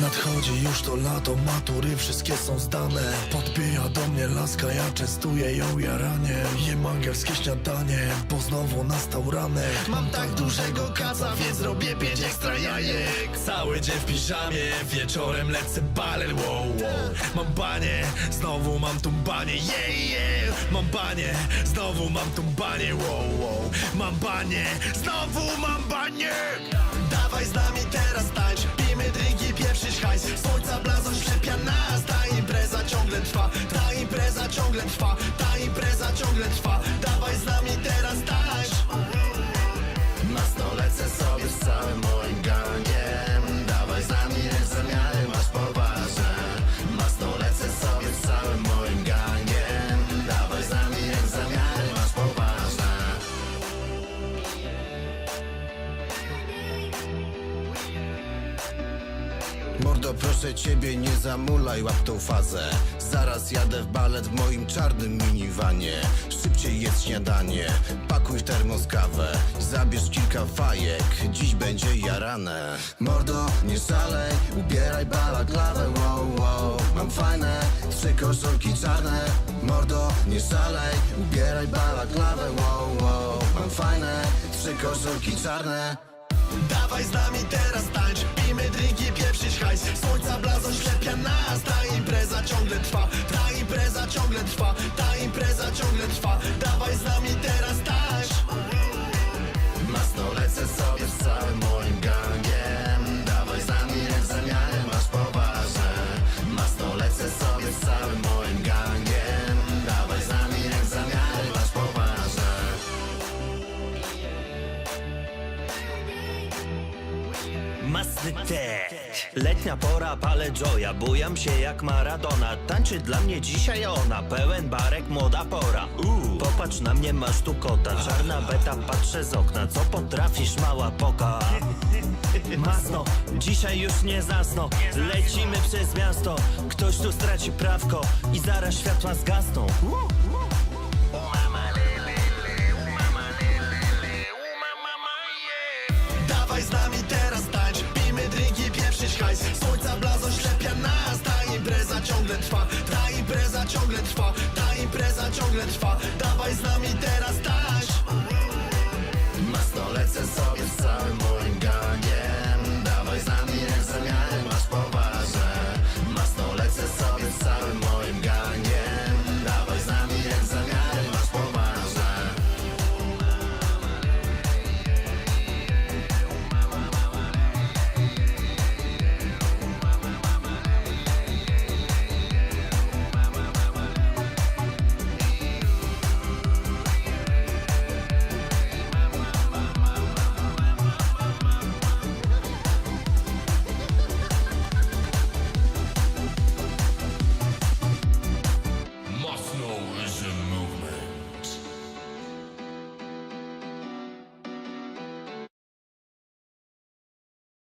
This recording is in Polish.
Nadchodzi już to lato, matury wszystkie są zdane. Podbija do mnie laska, ja częstuję ją jaranie Jem angielskie śniadanie, bo znowu nastał ranek. Mam tak dużego kaca, więc robię pięć ekstra jajek. Cały dzień w piżamie, wieczorem lecę baler, wow, wow. Mam banie, znowu mam tą banie, yeah, yeah. Mam banie, znowu mam tą banie, wow, wow. Mam banie, znowu mam banie. Dawaj z nami teraz Ta impreza ciągle trwa. Dawaj z nami teraz tańcz Proszę ciebie, nie zamulaj, łap tą fazę. Zaraz jadę w balet w moim czarnym miniwanie Szybciej jedz śniadanie, pakuj w termos kawę Zabierz kilka fajek, dziś będzie jarane. Mordo, nie szalej, ubieraj balaklawę, wow, wow. Mam fajne, trzy koszulki czarne. Mordo, nie szalej, ubieraj balaklawę, wow, wow. Mam fajne, trzy koszulki czarne. Dawaj z nami teraz tańcz Pijmy drinki, pieprzyć hajs Słońca Masny tek Letnia pora, palę joya Bujam się jak Maradona. Tańczy dla mnie dzisiaj ona Pełen barek, młoda pora. Uuu. Popatrz na mnie, masz tu kota. Czarna beta, patrzę z okna Co potrafisz, mała poka? Masno, dzisiaj już nie zasno. Lecimy przez miasto. Ktoś tu straci prawko I zaraz światła zgasną Ta impreza ciągle trwa Ta impreza ciągle trwa. Dawaj z nami teraz taś. Masno lecę sobie.